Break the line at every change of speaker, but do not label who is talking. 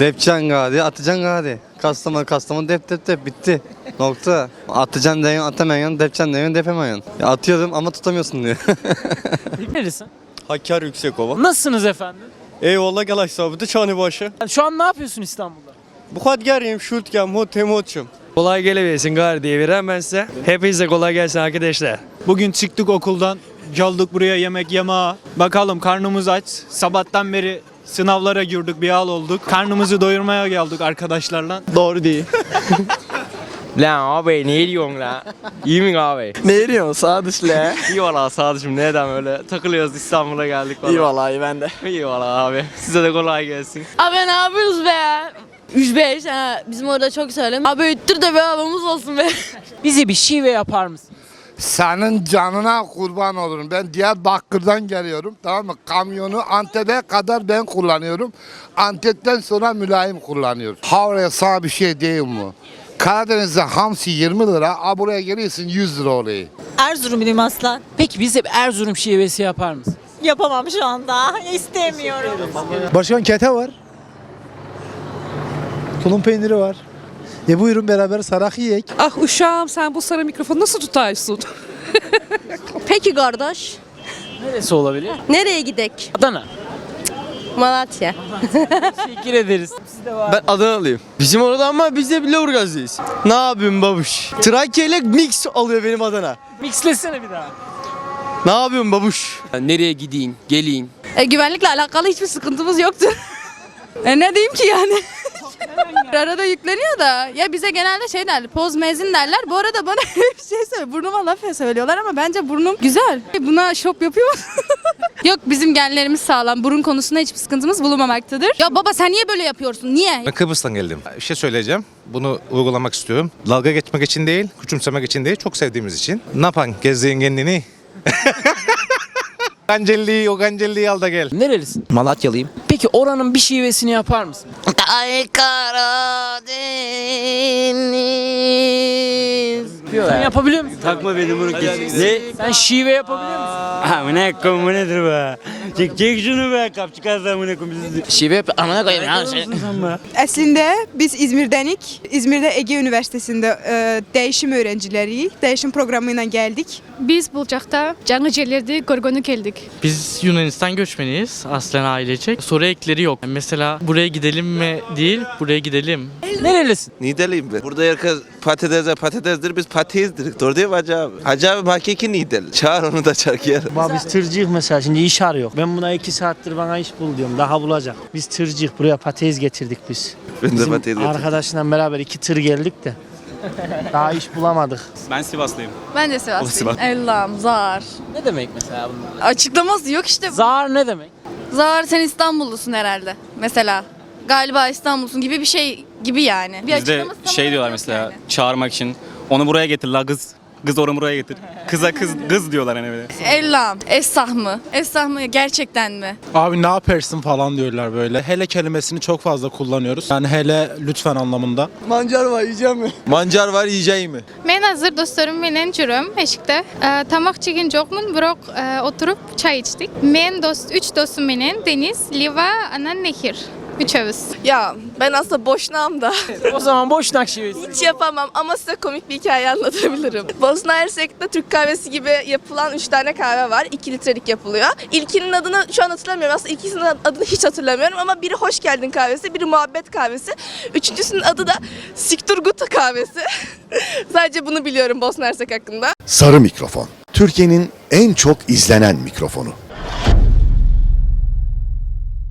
Depçen gadi, atacan gadi. Kastamonu, kastamonu, dep dep dep bitti. Nokta. Atacan deyin, atamayan, depçen deyin, depemeyen. Ya atıyorum ama tutamıyorsun diyor.
Neresi?
Hakkari Yüksekova.
Nasılsınız efendim?
Eyvallah gel aşağı çani başı.
Şu an ne yapıyorsun İstanbul'da?
Bu kadar geriyim şutkem hut hemotçum.
Kolay gelebilsin gari diye verem ben size. Hepinize kolay gelsin arkadaşlar.
Bugün çıktık okuldan, geldik buraya yemek yemeye. Bakalım karnımız aç. Sabahtan beri sınavlara girdik, bir hal olduk. Karnımızı doyurmaya geldik arkadaşlarla. Doğru değil.
Lan abi ne diyorsun la? İyi mi abi?
Ne diyorsun sağ dışla?
İyi valla sadıcım neden öyle takılıyoruz İstanbul'a geldik valla.
İyi vallahi iyi ben de.
İyi valla abi. Size de kolay gelsin.
Abi ne yapıyoruz be? 105 ha bizim orada çok söylem. Abi öttür de be havamız olsun be.
Bize bir şive yapar mısın?
Senin canına kurban olurum. Ben Diyarbakır'dan geliyorum. Tamam mı? Kamyonu Antep'e kadar ben kullanıyorum. Antep'ten sonra mülayim kullanıyor. Havraya sağ bir şey değil mi? Karadeniz'de hamsi 20 lira. A buraya geliyorsun 100 lira oluyor.
Erzurumluyum aslan.
Peki bize Erzurum şivesi yapar mısın?
Yapamam şu anda. İstemiyorum.
Başkan kete var. Tulum peyniri var. E buyurun beraber sarak yiyek.
Ah uşağım sen bu sarı mikrofonu nasıl tutarsın?
Peki kardeş.
Neresi olabilir?
Nereye gidek?
Adana.
Malatya.
Teşekkür ederiz.
Ben Adanalıyım. Bizim orada ama biz de Bileurgaz'dayız. Ne yapayım babuş? Trakya ile mix alıyor benim Adana.
Mixlesene bir daha.
Ne yapıyorsun babuş?
Nereye gideyim, geleyim.
E, güvenlikle alakalı hiçbir sıkıntımız yoktu. e ne diyeyim ki yani? Arada yükleniyor da ya bize genelde şey derler poz mezin derler. Bu arada bana bir şey söyle burnuma laf söylüyorlar ama bence burnum güzel. Buna şop yapıyor? Yok bizim genlerimiz sağlam. Burun konusunda hiçbir sıkıntımız bulunmamaktadır. Ya baba sen niye böyle yapıyorsun? Niye?
Ben Kıbrıs'tan geldim. Bir şey söyleyeceğim. Bunu uygulamak istiyorum. Dalga geçmek için değil, küçümsemek için değil, çok sevdiğimiz için. Ne yapan? Gezdiğin kendini. Gancelli'yi, o Gancelli'yi al da gel.
Nerelisin?
Malatyalıyım.
Peki oranın bir şivesini yapar mısın?
Ay Karadeniz.
Sen yapabiliyor musun?
Takma beni bunu
Ne? Sen şive yapabiliyor musun?
Ha ne kom bu nedir be? Çek çek şunu be kapçık azamına kom bizi.
Şive yap amına koyayım ya.
Aslında biz İzmir'denik. İzmir'de Ege Üniversitesi'nde e, değişim öğrencileri. Değişim programıyla geldik.
Biz Bulcak'ta Cangıceller'de Gorgon'u geldik.
Biz Yunanistan göçmeniyiz aslen ailecek. Soru ekleri yok. Mesela buraya gidelim mi değil, buraya gidelim.
Nerelisin?
Nideliyim ben. Burada herkes patatese patatesdir biz patatesdir. Doğru değil mi Hacı abi? Hacı abi hakiki Nidel. Çağır onu da çarkıya.
Baba biz tırcıyık mesela şimdi iş arıyor. Ben buna iki saattir bana iş bul diyorum. Daha bulacak. Biz tırcıyık buraya patates getirdik biz.
Ben de
Bizim
patates getirdim.
arkadaşla beraber iki tır geldik de. Daha iş bulamadık.
Ben Sivaslıyım.
Ben de Sivaslıyım. Allah'ım zar.
Ne demek mesela bunlar?
Açıklaması yok işte.
Zar ne demek?
Zar sen İstanbullusun herhalde. Mesela galiba İstanbul'sun gibi bir şey gibi yani. Bir
Bizde şey diyorlar mesela
yani.
çağırmak için. Onu buraya getir la kız. Kız onu buraya getir. Kıza kız kız diyorlar hani böyle.
Ellam, Esah mı? Esah mı gerçekten mi?
Abi ne yaparsın falan diyorlar böyle. Hele kelimesini çok fazla kullanıyoruz. Yani hele lütfen anlamında.
Mancar var yiyeceğim mi? Mancar var yiyeceğim mi?
Ben hazır dostlarım bilen çürüm eşikte. E, tamak çekin çokmun bırak e, oturup çay içtik. Ben dost, üç dostum bilen Deniz, Liva, Anan Nehir. Üçöviz.
Ya ben aslında boşnağım da.
O zaman boşnak şivesi.
Hiç yapamam ama size komik bir hikaye anlatabilirim. Bosna Hersek'te Türk kahvesi gibi yapılan 3 tane kahve var. 2 litrelik yapılıyor. İlkinin adını şu an hatırlamıyorum. Aslında ikisinin adını hiç hatırlamıyorum ama biri hoş geldin kahvesi, biri muhabbet kahvesi. Üçüncüsünün adı da Sikturgut kahvesi. Sadece bunu biliyorum Bosna Hersek hakkında.
Sarı mikrofon. Türkiye'nin en çok izlenen mikrofonu.